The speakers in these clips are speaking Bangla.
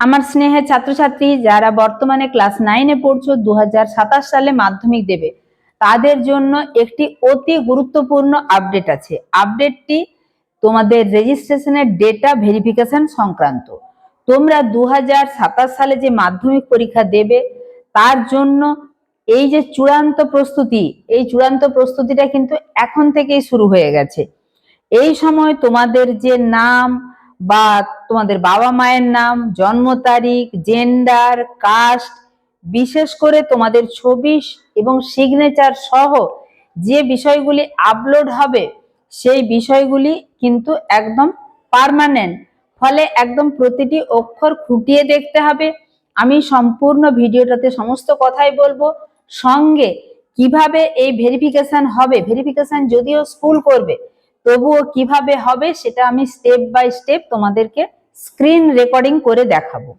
আমার স্নেহের ছাত্রছাত্রী যারা বর্তমানে ক্লাস নাইনে পড়ছো দু হাজার সাতাশ সালে মাধ্যমিক দেবে, তাদের জন্য একটি অতি গুরুত্বপূর্ণ আপডেট আছে। আপডেটটি তোমাদের রেজিস্ট্রেশনের ডেটা ভেরিফিকেশন সংক্রান্ত। তোমরা দু হাজার সাতাশ সালে যে মাধ্যমিক পরীক্ষা দেবে, তার জন্য এই যে চূড়ান্ত প্রস্তুতি, এই চূড়ান্ত প্রস্তুতিটা কিন্তু এখন থেকেই শুরু হয়ে গেছে। এই সময় তোমাদের যে নাম বা তোমাদের বাবা মায়ের নাম, জন্ম তারিখ জেন্ডার কাস্ট বিশেষ করে তোমাদের ছবি এবং সিগনেচার সহ যে বিষয়গুলি আপলোড হবে, সেই বিষয়গুলি কিন্তু একদম পার্মানেন্ট ফলে একদম প্রতিটি অক্ষর খুঁটিয়ে দেখতে হবে। আমি সম্পূর্ণ ভিডিওটাতে সমস্ত কথাই বলব। সঙ্গে কীভাবে এই ভেরিফিকেশন হবে? ভেরিফিকেশন যদিও স্কুল করবে তবুও কীভাবে হবে সেটা আমি স্টেপ বাই স্টেপ তোমাদেরকে স্ক্রিন রেকর্ডিং করে দেখাবো।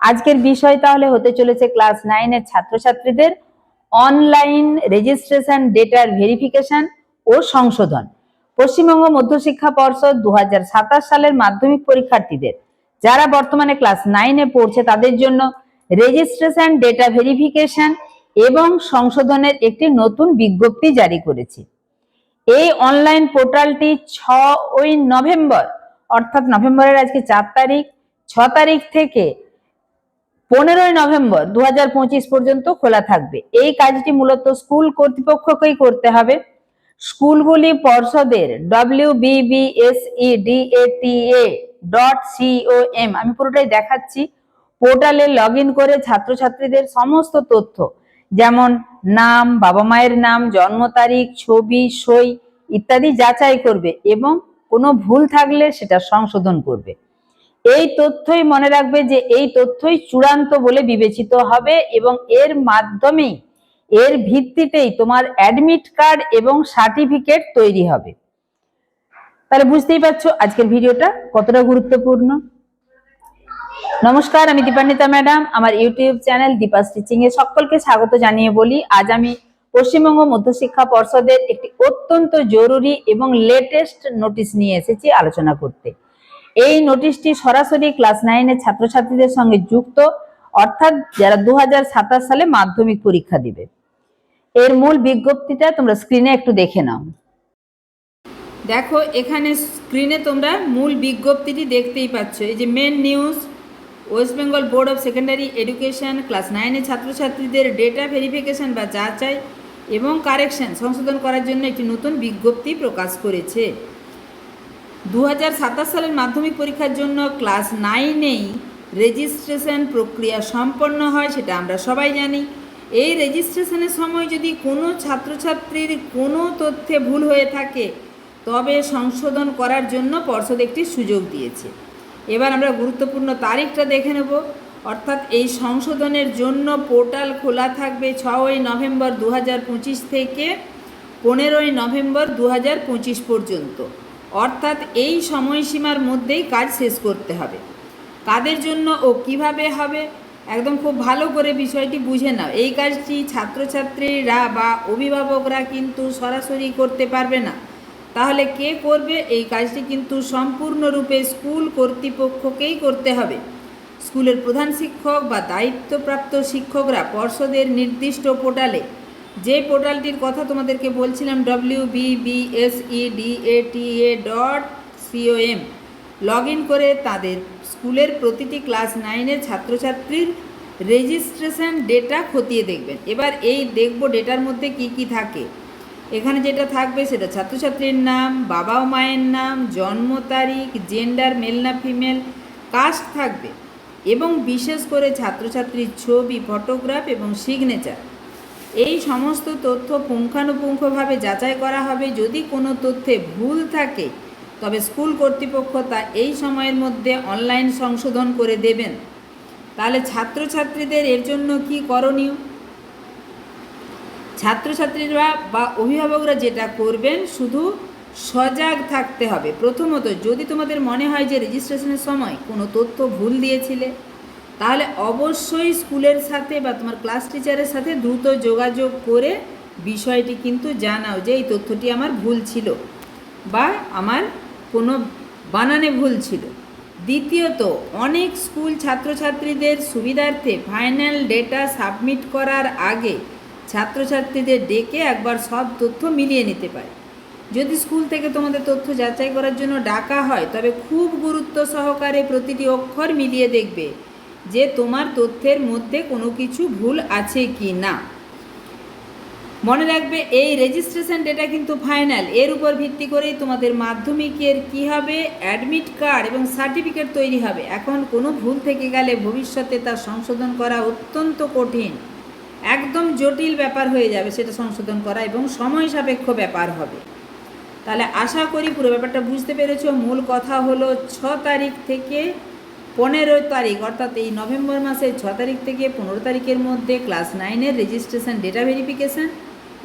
আজকের বিষয় তাহলে হতে চলেছে ক্লাস নাইনের ছাত্রছাত্রীদের অনলাইন রেজিস্ট্রেশন ডেটার ভেরিফিকেশন ও সংশোধন। পশ্চিমবঙ্গ মধ্যশিক্ষা পর্ষদ দু হাজার সাতাশ সালের মাধ্যমিক পরীক্ষার্থীদের, যারা বর্তমানে ক্লাস নাইনে পড়ছে তাদের জন্য রেজিস্ট্রেশন ডেটা ভেরিফিকেশন এবং সংশোধনের একটি নতুন বিজ্ঞপ্তি জারি করেছে। এই অনলাইন পোর্টালটি ছই নভেম্বর, অর্থাৎ নভেম্বরের আজকে চার তারিখ, ছ তারিখ থেকে পনেরোই নভেম্বর দু হাজার পঁচিশ পর্যন্ত খোলা থাকবে। এই কাজটি মূলত স্কুল কর্তৃপক্ষকেই করতে হবে। স্কুলগুলি পর্ষদের ডব্লিউ ডিএটিএ ডট সিওএম আমি পুরোটাই দেখাচ্ছি। পোর্টালে লগ করে ছাত্রছাত্রীদের সমস্ত তথ্য যেমন নাম, বাবা মায়ের নাম, জন্ম তারিখ, ছবি, সই ইত্যাদি যাচাই করবে এবং কোনো ভুল থাকলে সেটা সংশোধন করবে। এই তথ্যই মনে রাখবে যে এই তথ্যই চূড়ান্ত বলে বিবেচিত হবে এবং এর মাধ্যমেই, এর ভিত্তিতেই তোমার অ্যাডমিট কার্ড এবং সার্টিফিকেট তৈরি হবে। তাহলে বুঝতেই পারছ আজকের ভিডিওটা কতটা গুরুত্বপূর্ণ? নমস্কার, আমি দীপান্বিতা ম্যাডাম। আমার ইউটিউব চ্যানেল দীপা স্টিচিং এ সকলকে স্বাগত জানিয়ে বলি। আজ আমি পশ্চিমবঙ্গ মধ্যশিক্ষা পর্ষদের একটি অত্যন্ত জরুরি এবং লেটেস্ট নোটিশ নিয়ে এসেছি আলোচনা করতে। এই নোটিশটি সরাসরি ক্লাস নাইনের ছাত্রছাত্রীদের সঙ্গে যুক্ত, অর্থাৎ যারা দু হাজার সাতাশ সালে মাধ্যমিক পরীক্ষা দিবে। এর মূল বিজ্ঞপ্তিটা তোমরা স্ক্রিনে একটু দেখে নাও। দেখো, এখানে স্ক্রিনে তোমরা মূল বিজ্ঞপ্তিটি দেখতেই পাচ্ছ। এই যে main news West Bengal board of secondary education class নাইনের ছাত্রছাত্রীদের ডেটা ভেরিফিকেশন বা যাচাই এবং কারেকশন সংশোধন করার জন্য একটি নতুন বিজ্ঞপ্তি প্রকাশ করেছে। দু হাজার সাতাশ সালের মাধ্যমিক পরীক্ষার জন্য ক্লাস নাইনেই রেজিস্ট্রেশন প্রক্রিয়া সম্পন্ন হয় সেটা আমরা সবাই জানি। এই রেজিস্ট্রেশনের সময় যদি কোনো ছাত্রছাত্রীর কোনো তথ্যে ভুল হয়ে থাকে, তবে সংশোধন করার জন্য পর্ষদ একটি সুযোগ দিয়েছে। এবার আমরা গুরুত্বপূর্ণ তারিখটা দেখে নেব। অর্থাৎ এই সংশোধনের জন্য পোর্টাল খোলা থাকবে ছয়ই নভেম্বর দু হাজার পঁচিশ থেকে পনেরোই নভেম্বর দু হাজার পঁচিশ পর্যন্ত। অর্থাৎ এই সময়সীমার মধ্যেই কাজ শেষ করতে হবে। কাদের জন্য ও কীভাবে হবে, একদম খুব ভালো করে বিষয়টি বুঝে নাও। এই কাজটি ছাত্রছাত্রীরা বা অভিভাবকরা কিন্তু সরাসরি করতে পারবে না। তাহলে কে করবে? এই কাজটি কিন্তু সম্পূর্ণরূপে স্কুল কর্তৃপক্ষকেই করতে হবে। স্কুলের প্রধান শিক্ষক বা দায়িত্বপ্রাপ্ত শিক্ষকরা পর্ষদের নির্দিষ্ট পোর্টালে, যে পোর্টালটির কথা তোমাদেরকে বলছিলাম W BBSE D A T A dot C O M log in করে তাদের স্কুলের প্রতিটি ক্লাস নাইনের ছাত্রছাত্রীর রেজিস্ট্রেশন ডেটা খতিয়ে দেখবেন। এবার এই দেখব ডেটার মধ্যে কি কি থাকে। এখানে যেটা থাকবে সেটা ছাত্রছাত্রীর নাম বাবা ও মায়ের নাম, জন্ম তারিখ জেন্ডার মেল না ফিমেল কাস্ট থাকবে। এবং বিশেষ করে ছাত্রছাত্রীর ছবি ফটোগ্রাফ এবং সিগনেচার এই সমস্ত তথ্য পুঙ্খানুপুঙ্খভাবে যাচাই করা হবে। যদি কোনো তথ্যে ভুল থাকে, তবে স্কুল কর্তৃপক্ষ তা এই সময়ের মধ্যে অনলাইন সংশোধন করে দেবেন। তাহলে ছাত্রছাত্রীদের এর জন্য কি করণীয়? ছাত্রছাত্রীরা বা অভিভাবকরা যেটা করবেন, শুধু সজাগ থাকতে হবে। প্রথমত, যদি তোমাদের মনে হয় যে রেজিস্ট্রেশনের সময় কোনো তথ্য ভুল দিয়েছিলে, তাহলে অবশ্যই স্কুলের সাথে বা তোমার ক্লাস টিচারের সাথে দ্রুত যোগাযোগ করে বিষয়টি কিন্তু জানাও যে এই তথ্যটি আমার ভুল ছিল বা আমার কোনো বানানে ভুল ছিল। দ্বিতীয়ত, অনেক স্কুল ছাত্রছাত্রীদের সুবিধার্থে ফাইনাল ডেটা সাবমিট করার আগে ছাত্রছাত্রীদের ডেকে একবার সব তথ্য মিলিয়ে নিতে পারে। যদি স্কুল থেকে তোমাদের তথ্য যাচাই করার জন্য ডাকা হয়, তবে খুব গুরুত্ব সহকারে প্রতিটি অক্ষর মিলিয়ে দেখবে যে তোমার তথ্যের মধ্যে কোনো কিছু ভুল আছে কি না। মনে রাখবে, এই রেজিস্ট্রেশন ডেটা কিন্তু ফাইনাল এর উপর ভিত্তি করেই তোমাদের মাধ্যমিকের কি হবে অ্যাডমিট কার্ড এবং সার্টিফিকেট তৈরি হবে। এখন কোনো ভুল থেকে গেলে ভবিষ্যতে তা সংশোধন করা অত্যন্ত কঠিন। একদম জটিল ব্যাপার হয়ে যাবে সেটা সংশোধন করা এবং সময় সাপেক্ষ ব্যাপার হবে। তাহলে আশা করি পুরো ব্যাপারটা বুঝতে পেরেছ। মূল কথা হলো ছ তারিখ থেকে পনেরো তারিখ, অর্থাৎ এই নভেম্বর মাসের ছ তারিখ থেকে পনেরো তারিখের মধ্যে ক্লাস নাইনের রেজিস্ট্রেশন ডেটা ভেরিফিকেশন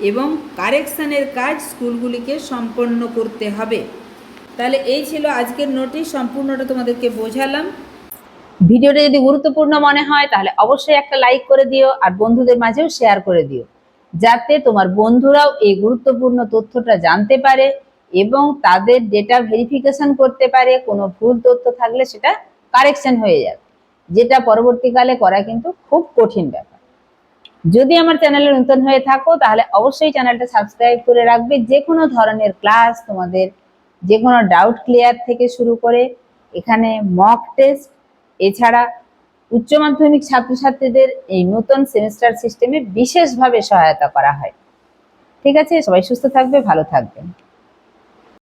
এবং কারেকশানের কাজ স্কুলগুলিকে সম্পন্ন করতে হবে। তাহলে এই ছিল আজকের নোটিশ সম্পূর্ণটা তোমাদেরকে বোঝালাম। ভিডিওটা যদি গুরুত্বপূর্ণ মনে হয়, তাহলে অবশ্যই একটা লাইক করে দিও আর বন্ধুদের মাঝেও শেয়ার করে দিও। যাতে তোমার বন্ধুরাও এই গুরুত্বপূর্ণ তথ্যটা জানতে পারে এবং তাদের ডেটা ভেরিফিকেশন করতে পারে, কোনো ভুল তথ্য থাকলে সেটা কারেকশন হয়ে যাবে। যেটা পরবর্তীকালে করা কিন্তু খুব কঠিন ব্যাপার। যদি আমার চ্যানেলে নতুন হয়ে থাকো, তাহলে অবশ্যই চ্যানেলটা সাবস্ক্রাইব করে রাখবে। যে কোনো ধরনের ক্লাস তোমাদের যে কোনো ডাউট ক্লিয়ার থেকে শুরু করে, এখানে মক টেস্ট এছাড়া উচ্চ মাধ্যমিক ছাত্রছাত্রীদের এই নতুন সেমিস্টার সিস্টেমে বিশেষভাবে সহায়তা করা হয়। ঠিক আছে? সবাই সুস্থ থাকবে, ভালো থাকবেন।